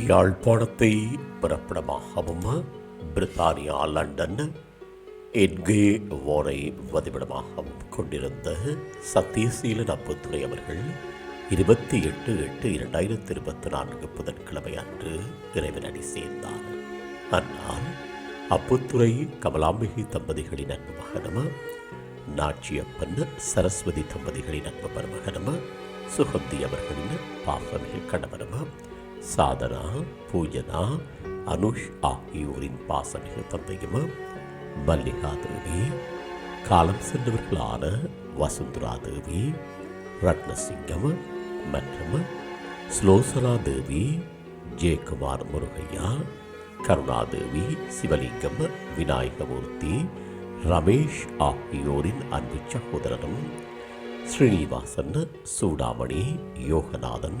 யாழ்ப்பாணத்தை பிறப்பிடமாகவும் பிரித்தானியா லண்டன் என்கே வாரை வதிவிடமாகவும் கொண்டிருந்த சத்தியசீலன் அப்புத்துறை அவர்கள் இருபத்தி எட்டு எட்டு இரண்டாயிரத்தி இருபத்தி நான்கு புதன்கிழமை அன்று இறைவனடி சேர்ந்தார். ஆனால் அப்புத்துறை கமலாம்பிகை தம்பதிகளின் அன்பு மகனும் நாச்சியப்பன் சரஸ்வதி தம்பதிகளின் அன்பு மருமகனும் சுகந்தி அவர்களின் பாசமிகு கணவனும் சாதனா பூஜனா அனுஷ் ஆகியோரின் பாசமிகு தந்தையும் மல்லிகா தேவி காலம் சென்றவர்களான வசுந்தரா தேவி ரத்னசிங்கம் மற்றும் ஸ்லோசனா தேவி ஜெயக்குமார் முருகையா கருணாதேவி சிவலிங்கம் விநாயகமூர்த்தி ரமேஷ் ஆகியோரின் அன்பு சகோதரனும் ஸ்ரீனிவாசன் சூடாமணி யோகநாதன்